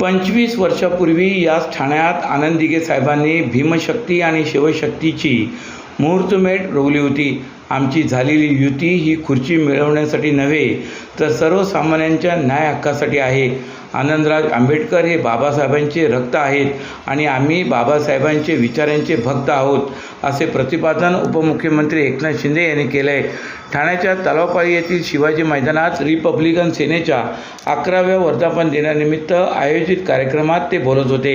पंचवीस वर्षापूर्वी याच ठाण्यात आनंदिगे साहेबांनी भीमशक्ती आणि शिवशक्तीची मुहूर्तमेढ रोवली होती. आमची झालेली युती ही खुर्ची मिळवण्यासाठी नव्हे तर सर्वसामान्यांच्या न्याय हक्कासाठी आहे. आनंदराज आंबेडकर हे बाबासाहेबांचे रक्त आहेत आणि आम्ही बाबासाहेबांचे विचारांचे भक्त आहोत असे प्रतिपादन उपमुख्यमंत्री एकनाथ शिंदे यांनी केलं आहे ठाण्याच्या तलावपाळी येथील शिवाजी मैदानात रिपब्लिकन सेनेच्या अकराव्या वर्धापन दिनानिमित्त आयोजित कार्यक्रमात ते बोलत होते.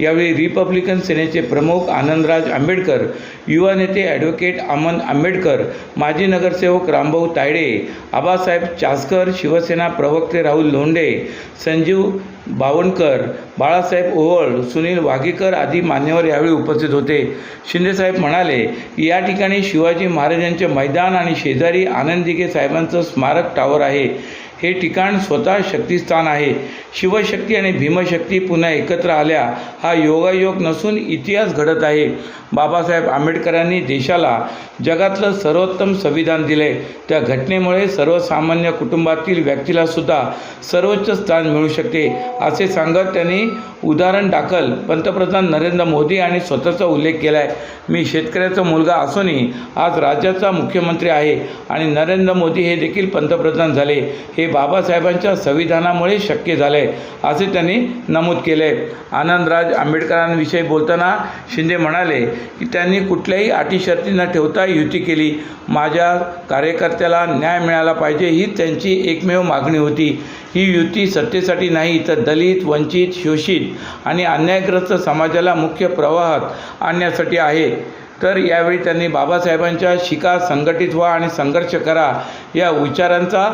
यावेळी रिपब्लिकन सेनेचे प्रमुख आनंदराज आंबेडकर युवा नेते ॲडव्होकेट अमन आंबेडकर माजी नगरसेवक रामभाऊ तायडे आबासाहेब चासकर शिवसेना प्रवक्ते राहुल लोंढे संजीव बावणकर बाळासाहेब ओवळ सुनील वाघेकर आदी मान्यवर यावेळी उपस्थित होते. शिंदेसाहेब म्हणाले की या ठिकाणी शिवाजी महाराजांचे मैदान आणि शेजारी आनंद साहेबांचं स्मारक टावर आहे. हे ठिकाण स्वतः शक्तिस्थान आहे. शिवशक्ती आणि भीमशक्ती पुन्हा एकत्र आल्या हा योगायोग नसून इतिहास घडत आहे. बाबासाहेब आंबेडकरांनी देशाला जगातलं सर्वोत्तम संविधान दिले. त्या घटनेमुळे सर्वसामान्य कुटुंबातील व्यक्तीला सुद्धा सर्वोच्च स्थान मिळू शकते असे सांगत त्यांनी उदाहरण दाखल पंतप्रधान नरेंद्र मोदी आणि स्वतःचा उल्लेख केला आहे मी शेतकऱ्याचा मुलगा असूनही आज राज्याचा मुख्यमंत्री आहे आणि नरेंद्र मोदी हे देखील पंतप्रधान झाले. हे बाबासाहेबांच्या संविधानामुळे शक्य झाले असे त्यांनी नमूद केले. आनंदराज आंबेडकरांविषयी बोलताना शिंदे म्हणाले की त्यांनी कुठल्याही अटी शर्ती न ठेवता युती केली. माझ्या कार्यकर्त्याला न्याय मिळाला पाहिजे ही त्यांची एकमेव मागणी होती. ही युती सत्तेसाठी नाही तर दलित वंचित शोषित आणि अन्यायग्रस्त समाजाला मुख्य प्रवाहात आणण्यासाठी आहे. तर यावेळी त्यांनी बाबासाहेबांच्या शिका संघटित व्हा आणि संघर्ष करा या विचारांचा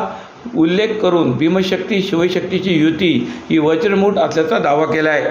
उल्लेख करून भीमशक्ती शिवशक्तीची युती ही वज्रमूठ असल्याचा दावा केला आहे